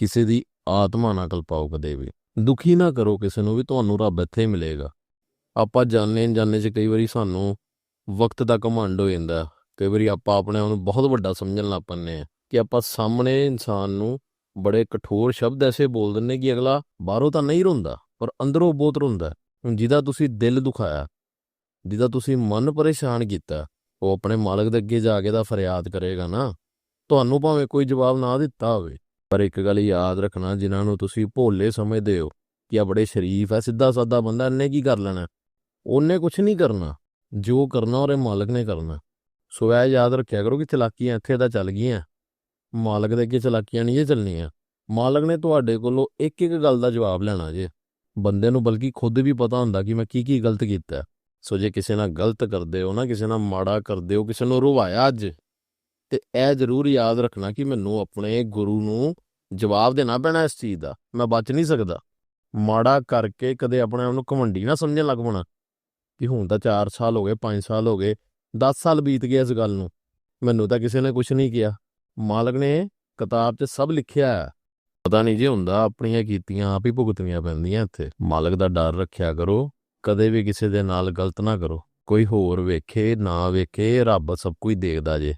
ਕਿਸੇ ਦੀ ਆਤਮਾ ਨਾ ਕਲਪਾਓ ਕਦੇ ਵੀ। ਦੁਖੀ ਨਾ ਕਰੋ ਕਿਸੇ ਨੂੰ ਵੀ, ਤੁਹਾਨੂੰ ਰੱਬ ਇੱਥੇ ਹੀ ਮਿਲੇਗਾ। ਆਪਾਂ ਜਾਣੇ ਜਾਣੇ ਚ ਕਈ ਵਾਰੀ ਸਾਨੂੰ ਵਕਤ ਦਾ ਘਮੰਡ ਹੋ ਜਾਂਦਾ ਕਈ ਵਾਰੀ ਆਪਾਂ ਆਪਣੇ ਆਪ ਨੂੰ ਬਹੁਤ ਵੱਡਾ ਸਮਝਣ ਲੱਗ ਪੈਂਦੇ ਆ ਕਿ ਆਪਾਂ ਸਾਹਮਣੇ ਇਨਸਾਨ ਨੂੰ ਬੜੇ ਕਠੋਰ ਸ਼ਬਦ ਐਸੇ ਬੋਲ ਦਿੰਨੇ ਕਿ ਅਗਲਾ ਬਾਹਰੋਂ ਤਾਂ ਨਹੀਂ ਰੋਂਦਾ, ਪਰ ਅੰਦਰੋਂ ਬਹੁਤ ਰੋਂਦਾ ਜਿਹਦਾ ਤੁਸੀਂ ਦਿਲ ਦੁਖਾਇਆ, ਜਿਹਦਾ ਤੁਸੀਂ ਮਨ ਪਰੇਸ਼ਾਨ ਕੀਤਾ, ਉਹ ਆਪਣੇ ਮਾਲਕ ਦੇ ਅੱਗੇ ਜਾ ਕੇ ਤਾਂ ਫਰਿਆਦ ਕਰੇਗਾ ਨਾ। ਤੁਹਾਨੂੰ ਭਾਵੇਂ ਕੋਈ ਜਵਾਬ ਨਾ ਦਿੱਤਾ ਹੋਵੇ। ਪਰ ਇੱਕ ਗੱਲ ਯਾਦ ਰੱਖਣਾ, ਜਿਨ੍ਹਾਂ ਨੂੰ ਤੁਸੀਂ ਭੋਲੇ ਸਮਝਦੇ ਹੋ ਕਿ ਆ ਬੜੇ ਸ਼ਰੀਫ ਹੈ ਸਿੱਧਾ ਸਾਦਾ ਬੰਦਾ ਇਹਨੇ ਕੀ ਕਰ ਲੈਣਾ? ਉਹਨੇ ਕੁਝ ਨਹੀਂ ਕਰਨਾ। ਜੋ ਕਰਨਾ ਉਹਦੇ ਮਾਲਕ ਨੇ ਕਰਨਾ। ਸੋ ਇਹ ਯਾਦ ਰੱਖਿਆ ਕਰੋ ਕਿ ਚਲਾਕੀਆਂ ਇੱਥੇ ਤਾਂ ਚੱਲ ਗਈਆਂ। ਮਾਲਕ ਦੇ ਅੱਗੇ ਚਲਾਕੀਆਂ ਨਹੀਂ ਜੇ ਚੱਲਣੀਆਂ। ਮਾਲਕ ਨੇ ਤੁਹਾਡੇ ਕੋਲੋਂ ਇੱਕ ਇੱਕ ਗੱਲ ਦਾ ਜਵਾਬ ਲੈਣਾ ਜੇ। ਬੰਦੇ ਨੂੰ ਬਲਕਿ ਖੁਦ ਵੀ ਪਤਾ ਹੁੰਦਾ ਕਿ ਮੈਂ ਕੀ ਕੀ ਗਲਤ ਕੀਤਾ। ਸੋ ਜੇ ਕਿਸੇ ਨਾਲ ਗਲਤ ਕਰਦੇ ਹੋ ਨਾ, ਕਿਸੇ ਨਾਲ ਮਾੜਾ ਕਰਦੇ ਹੋ, ਕਿਸੇ ਨੂੰ ਰੁਵਾਇਆ ਅੱਜ। ਤੇ ਇਹ ਜ਼ਰੂਰ ਯਾਦ ਰੱਖਣਾ ਕਿ ਮੈਨੂੰ ਆਪਣੇ ਗੁਰੂ ਨੂੰ ਜਵਾਬ ਦੇਣਾ ਪੈਣਾ ਇਸ ਚੀਜ਼ ਦਾ। ਮੈਂ ਬਚ ਨਹੀਂ ਸਕਦਾ। ਮਾੜਾ ਕਰਕੇ ਕਦੇ ਆਪਣੇ ਆਪ ਨੂੰ ਘਮੰਡੀ ਨਾ ਸਮਝਣ ਲੱਗ ਪਣਾ ਕਿ ਹੁਣ ਤਾਂ 4 ਸਾਲ ਹੋ ਗਏ 5 ਸਾਲ ਹੋ ਗਏ 10 ਸਾਲ ਬੀਤ ਗਏ ਇਸ ਗੱਲ ਨੂੰ। ਮੈਨੂੰ ਤਾਂ ਕਿਸੇ ਨੇ ਕੁਝ ਨਹੀਂ ਕਿਹਾ। ਮਾਲਕ ਨੇ ਕਿਤਾਬ 'ਚ ਸਭ ਲਿਖਿਆ ਹੈ। ਪਤਾ ਨਹੀਂ ਜੇ ਹੁੰਦਾ ਆਪਣੀਆਂ ਕੀਤੀਆਂ ਆਪ ਹੀ ਭੁਗਤਣੀਆਂ ਪੈਂਦੀਆਂ ਇੱਥੇ। ਮਾਲਕ ਦਾ ਡਰ ਰੱਖਿਆ ਕਰੋ। ਕਦੇ ਵੀ ਕਿਸੇ ਦੇ ਨਾਲ ਗਲਤ ਨਾ ਕਰੋ। ਕੋਈ ਹੋਰ ਵੇਖੇ, ਨਾ ਵੇਖੇ, ਰੱਬ ਸਭ ਕੁਝ ਦੇਖਦਾ ਜੇ।